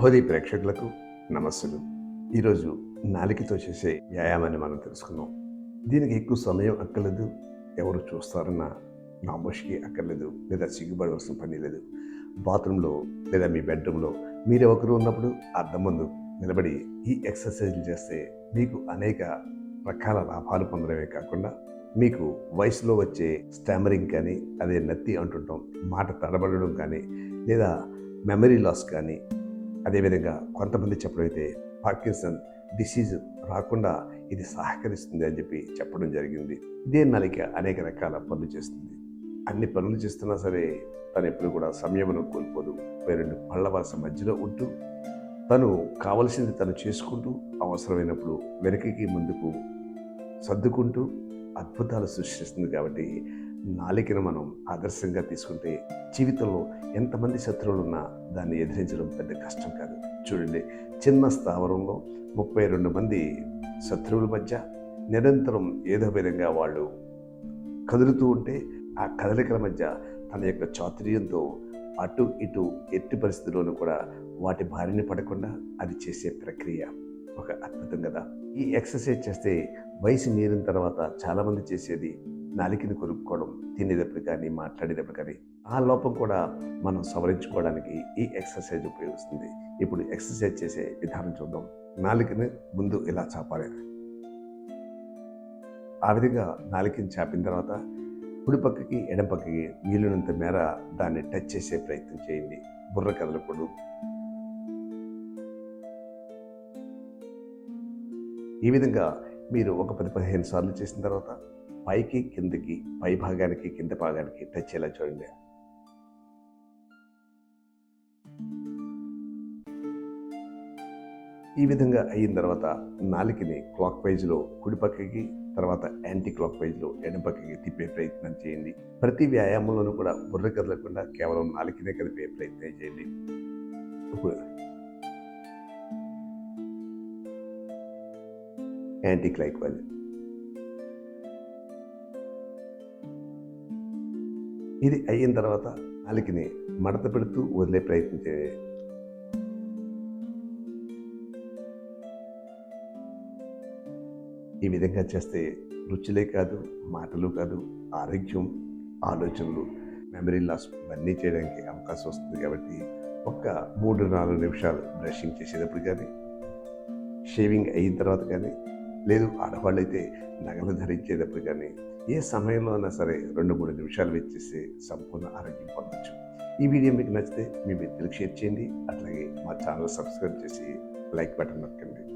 భోధి ప్రేక్షకులకు నమస్సులు. ఈరోజు నాలికతో చేసే వ్యాయామాన్ని మనం తెలుసుకుందాం. దీనికి ఎక్కువ సమయం అక్కర్లేదు. ఎవరు చూస్తారన్న నామోషికి అక్కర్లేదు లేదా సిగ్గుపడవలసిన పని లేదు. బాత్రూంలో లేదా మీ బెడ్రూమ్లో మీరు ఒకరు ఉన్నప్పుడు అద్దం ముందు నిలబడి ఈ ఎక్సర్సైజ్లు చేస్తే మీకు అనేక రకాల లాభాలు పొందడమే కాకుండా మీకు వయసులో వచ్చే స్టామరింగ్ కానీ అదే నత్తి అంటుంటాం మాట తడబడడం కానీ లేదా మెమరీ లాస్ కానీ అదేవిధంగా కొంతమంది చెప్పడమైతే పార్కిన్సన్ డిసీజ్ రాకుండా ఇది సహకరిస్తుంది అని చెప్పి చెప్పడం జరిగింది. ఇదే నలిక అనేక రకాల పనులు చేస్తుంది. అన్ని పనులు చేస్తున్నా సరే తను ఎప్పుడు కూడా సంయమనం కోల్పోదు. రెండు పళ్ళ వలస మధ్యలో ఉంటూ తను కావలసింది తను చేసుకుంటూ అవసరమైనప్పుడు వెనకకి ముందుకు సర్దుకుంటూ అద్భుతాలు సృష్టిస్తుంది కాబట్టి నాలికను మనం ఆదర్శంగా తీసుకుంటే జీవితంలో ఎంతమంది శత్రువులు ఉన్నా దాన్ని ఎదిరించడం పెద్ద కష్టం కాదు. చూడండి చిన్న స్థావరంలో ముప్పై రెండు మంది శత్రువుల మధ్య నిరంతరం ఏదో విధంగా వాళ్ళు కదులుతూ ఉంటే ఆ కదలికల మధ్య తన యొక్క చాతుర్యంతో అటు ఇటు ఎట్టి పరిస్థితుల్లోనూ కూడా వాటి బారిన పడకుండా అది చేసే ప్రక్రియ ఒక అద్భుతం కదా. ఈ ఎక్సర్సైజ్ చేస్తే వయసు మీరిన తర్వాత చాలామంది చేసేది నాలికని కొరుక్కోవడం తినేటప్పుడు కానీ మాట్లాడేటప్పుడు కానీ ఆ లోపం కూడా మనం సవరించుకోవడానికి ఈ ఎక్సర్సైజ్ ఉపయోగిస్తుంది. ఇప్పుడు ఎక్సర్సైజ్ చేసే విధానం చూద్దాం. నాలికని ముందు ఇలా చాపాలి. ఆ విధంగా నాలికని చాపిన తర్వాత కుడి పక్కకి ఎడం పక్కకి వీలునంత మేర దాన్ని టచ్ చేసే ప్రయత్నం చేయండి. బుర్ర కదలకూడదు. ఈ విధంగా మీరు ఒక పది పదిహేను సార్లు చేసిన తర్వాత పైకి కిందకి పై భాగానికి కింద భాగానికి టచ్ ఎలా చూడండి. ఈ విధంగా అయిన తర్వాత నాలికని క్లాక్ వైజ్లో కుడి పక్కకి తర్వాత యాంటీ క్లాక్ వైజ్లో ఎడం పక్కకి తిప్పే ప్రయత్నం చేయండి. ప్రతి వ్యాయామంలోనూ కూడా బుర్ర కదలకుండా కేవలం నాలికనే కదిపే ప్రయత్నం చేయండి. ఇప్పుడు యాంటీ క్లాక్ వైజ్. ఇది అయిన తర్వాత నాలికని మడత పెడుతూ వదిలే ప్రయత్నం చేయండి ఈ విధంగా చేస్తే రుచులే కాదు మాటలు కాదు ఆరోగ్యం ఆలోచనలు మెమరీ లాస్ ఇవన్నీ చేయడానికి అవకాశం వస్తుంది కాబట్టి ఒక్క మూడు నాలుగు నిమిషాలు బ్రషింగ్ చేసేటప్పుడు కానీ షేవింగ్ అయిన తర్వాత కానీ లేదు ఆడవాళ్ళు అయితే నగలు ధరించేటప్పుడు కానీ ఏ సమయంలో అయినా సరే రెండు మూడు నిమిషాలు వెచ్చేసి సంపూర్ణ ఆరోగ్యం పొందొచ్చు. ఈ వీడియో మీకు నచ్చితే మీ మిత్రులకు షేర్ చేయండి. అట్లాగే మా ఛానల్ సబ్స్క్రైబ్ చేసి లైక్ బటన్ నొక్కండి.